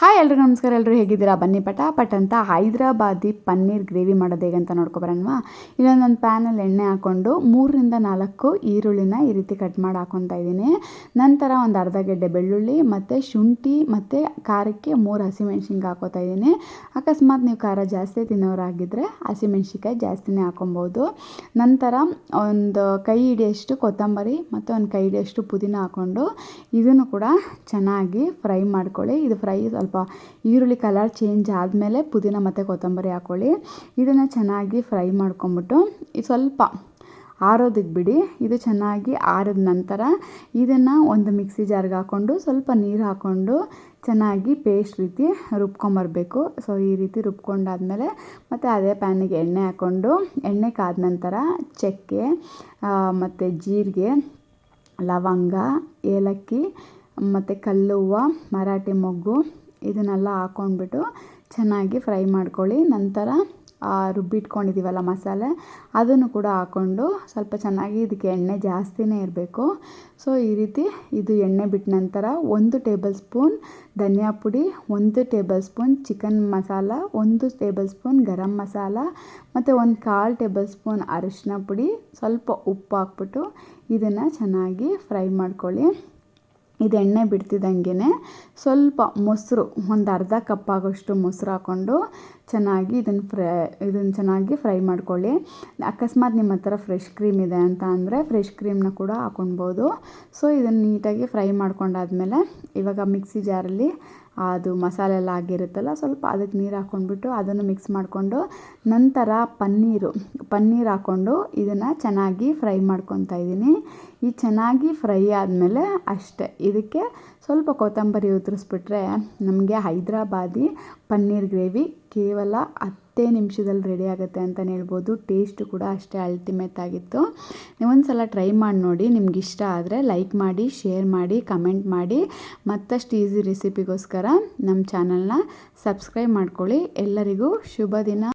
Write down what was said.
Hi ಎಲ್ಲರೂ ನಮಸ್ಕಾರ. ಎಲ್ಲರೂ ಹೇಗಿದ್ದೀರಾ? ಬನ್ನಿ ಪಟಾಪಟ್ ಅಂತ ಹೈದ್ರಾಬಾದಿ ಪನ್ನೀರ್ ಗ್ರೇವಿ ಮಾಡೋದು ಹೇಗೆ ಅಂತ ನೋಡ್ಕೊಬರೋಣವಾ ಇಲ್ಲೊಂದೊಂದು ಪ್ಯಾನಲ್ಲಿ ಎಣ್ಣೆ ಹಾಕ್ಕೊಂಡು ಮೂರರಿಂದ ನಾಲ್ಕು ಈರುಳ್ಳಿನ ಈ ರೀತಿ ಕಟ್ ಮಾಡಿ ಹಾಕ್ಕೊತಾ ಇದ್ದೀನಿ. ನಂತರ ಒಂದು ಅರ್ಧ ಗೆಡ್ಡೆ ಬೆಳ್ಳುಳ್ಳಿ, ಮತ್ತು ಶುಂಠಿ, ಮತ್ತು ಖಾರಕ್ಕೆ ಮೂರು ಹಸಿಮೆಣ್ಸಿನ್ಕಾಯಿ ಹಾಕೋತಾ ಇದ್ದೀನಿ. ಅಕಸ್ಮಾತ್ ನೀವು ಖಾರ ಜಾಸ್ತಿ ತಿನ್ನೋರಾಗಿದ್ದರೆ ಹಸಿಮೆಣ್ಸಿನ್ಕಾಯಿ ಜಾಸ್ತಿನೇ ಹಾಕೊಬೋದು. ನಂತರ ಒಂದು ಕೈ ಹಿಡಿಯಷ್ಟು ಕೊತ್ತಂಬರಿ ಮತ್ತು ಒಂದು ಕೈ ಹಿಡಿಯಷ್ಟು ಪುದೀನ ಹಾಕ್ಕೊಂಡು ಇದನ್ನು ಕೂಡ ಚೆನ್ನಾಗಿ ಫ್ರೈ ಮಾಡ್ಕೊಳ್ಳಿ. ಇದು ಫ್ರೈ ಸ್ವಲ್ಪ ಈರುಳ್ಳಿ ಕಲರ್ ಚೇಂಜ್ ಆದಮೇಲೆ ಪುದೀನ ಮತ್ತು ಕೊತ್ತಂಬರಿ ಹಾಕ್ಕೊಳ್ಳಿ ಇದನ್ನು ಚೆನ್ನಾಗಿ ಫ್ರೈ ಮಾಡ್ಕೊಂಬಿಟ್ಟು ಸ್ವಲ್ಪ ಆರೋದಕ್ಕೆ ಬಿಡಿ. ಇದು ಚೆನ್ನಾಗಿ ಆರಿದ ನಂತರ ಇದನ್ನು ಒಂದು ಮಿಕ್ಸಿ ಜಾರ್ಗೆ ಹಾಕ್ಕೊಂಡು ಸ್ವಲ್ಪ ನೀರು ಹಾಕ್ಕೊಂಡು ಚೆನ್ನಾಗಿ ಪೇಸ್ಟ್ ರೀತಿ ರುಬ್ಕೊಂಬರಬೇಕು ಸೊ ಈ ರೀತಿ ರುಬ್ಕೊಂಡಾದಮೇಲೆ ಮತ್ತು ಅದೇ ಪ್ಯಾನಿಗೆ ಎಣ್ಣೆ ಹಾಕ್ಕೊಂಡು ಎಣ್ಣೆ ಕಾದ ನಂತರ ಚಕ್ಕೆ ಮತ್ತು ಜೀರಿಗೆ, ಲವಂಗ, ಏಲಕ್ಕಿ, ಮತ್ತು ಕಲ್ಲುವ್ವ, ಮರಾಠಿ ಮೊಗ್ಗು ಇದನ್ನೆಲ್ಲ ಹಾಕ್ಕೊಂಡ್ಬಿಟ್ಟು ಚೆನ್ನಾಗಿ ಫ್ರೈ ಮಾಡ್ಕೊಳ್ಳಿ. ನಂತರ ರುಬ್ಬಿಟ್ಕೊಂಡಿದ್ದೀವಲ್ಲ ಮಸಾಲೆ, ಅದನ್ನು ಕೂಡ ಹಾಕ್ಕೊಂಡು ಸ್ವಲ್ಪ ಚೆನ್ನಾಗಿ ಇದಕ್ಕೆ ಎಣ್ಣೆ ಜಾಸ್ತಿನೇ ಇರಬೇಕು. ಸೊ, ಈ ರೀತಿ ಇದು ಎಣ್ಣೆ ಬಿಟ್ಟ ನಂತರ ಒಂದು ಟೇಬಲ್ ಸ್ಪೂನ್ ಧನಿಯಾ ಪುಡಿ, ಒಂದು ಟೇಬಲ್ ಸ್ಪೂನ್ ಚಿಕನ್ ಮಸಾಲ, ಒಂದು ಟೇಬಲ್ ಸ್ಪೂನ್ ಗರಂ ಮಸಾಲ ಮತ್ತು ಒಂದು ಕಾಲು ಟೇಬಲ್ ಸ್ಪೂನ್ ಅರಿಶಿನ ಪುಡಿ. ಸ್ವಲ್ಪ ಉಪ್ಪು ಹಾಕ್ಬಿಟ್ಟು ಇದನ್ನು ಚೆನ್ನಾಗಿ ಫ್ರೈ ಮಾಡ್ಕೊಳ್ಳಿ. ಇದು ಎಣ್ಣೆ ಬಿಡ್ತಿದ್ದಂಗೆ ಸ್ವಲ್ಪ ಮೊಸರು, ಒಂದು ಅರ್ಧ ಕಪ್ ಆಗೋಷ್ಟು ಮೊಸರು ಹಾಕ್ಕೊಂಡು ಚೆನ್ನಾಗಿ ಇದನ್ನು ಫ್ರೈ, ಇದನ್ನು ಚೆನ್ನಾಗಿ ಫ್ರೈ ಮಾಡ್ಕೊಳ್ಳಿ. ಅಕಸ್ಮಾತ್ ನಿಮ್ಮ ಹತ್ರ ಫ್ರೆಶ್ ಕ್ರೀಮ್ ಇದೆ ಅಂತ ಅಂದರೆ ಫ್ರೆಶ್ ಕ್ರೀಮ್ನ ಕೂಡ ಹಾಕೊಳ್ಬೋದು ಸೊ ಇದನ್ನು ನೀಟಾಗಿ ಫ್ರೈ ಮಾಡ್ಕೊಂಡಾದ್ಮೇಲೆ ಇವಾಗ ಮಿಕ್ಸಿ ಜಾರಲ್ಲಿ ಅದು ಮಸಾಲೆ ಎಲ್ಲ ಆಗಿರುತ್ತಲ್ಲ, ಸ್ವಲ್ಪ ಅದಕ್ಕೆ ನೀರು ಹಾಕ್ಕೊಂಡ್ಬಿಟ್ಟು ಅದನ್ನು ಮಿಕ್ಸ್ ಮಾಡಿಕೊಂಡು ನಂತರ ಪನ್ನೀರು, ಪನ್ನೀರ್ ಹಾಕ್ಕೊಂಡು ಇದನ್ನು ಚೆನ್ನಾಗಿ ಫ್ರೈ ಮಾಡ್ಕೊತಾ ಇದ್ದೀನಿ. ಈ ಚೆನ್ನಾಗಿ ಫ್ರೈ ಆದಮೇಲೆ ಅಷ್ಟೇ, ಇದಕ್ಕೆ ಸ್ವಲ್ಪ ಕೊತ್ತಂಬರಿ ಉದುರಿಸ್ಬಿಟ್ರೆ ನಮಗೆ ಹೈದ್ರಾಬಾದಿ ಪನ್ನೀರ್ ಗ್ರೇವಿ ಕೇವಲ ಹತ್ತೇ ನಿಮಿಷದಲ್ಲಿ ರೆಡಿ ಆಗುತ್ತೆ ಅಂತಲೇ ಹೇಳ್ಬೋದು. ಟೇಸ್ಟ್ ಕೂಡ ಅಷ್ಟೇ ಅಲ್ಟಿಮೇಟ್ ಆಗಿತ್ತು. ನೀವೊಂದು ಸಲ ಟ್ರೈ ಮಾಡಿ ನೋಡಿ, ನಿಮ್ಗೆ ಇಷ್ಟ ಆದರೆ ಲೈಕ್ ಮಾಡಿ ಶೇರ್ ಮಾಡಿ ಕಮೆಂಟ್ ಮಾಡಿ. ಮತ್ತಷ್ಟು ಈಸಿ ರೆಸಿಪಿಗೋಸ್ಕರ ನಮ್ಮ ಚಾನಲ್ನ ಸಬ್ಸ್ಕ್ರೈಬ್ ಮಾಡ್ಕೊಳ್ಳಿ. ಎಲ್ಲರಿಗೂ ಶುಭ ದಿನ.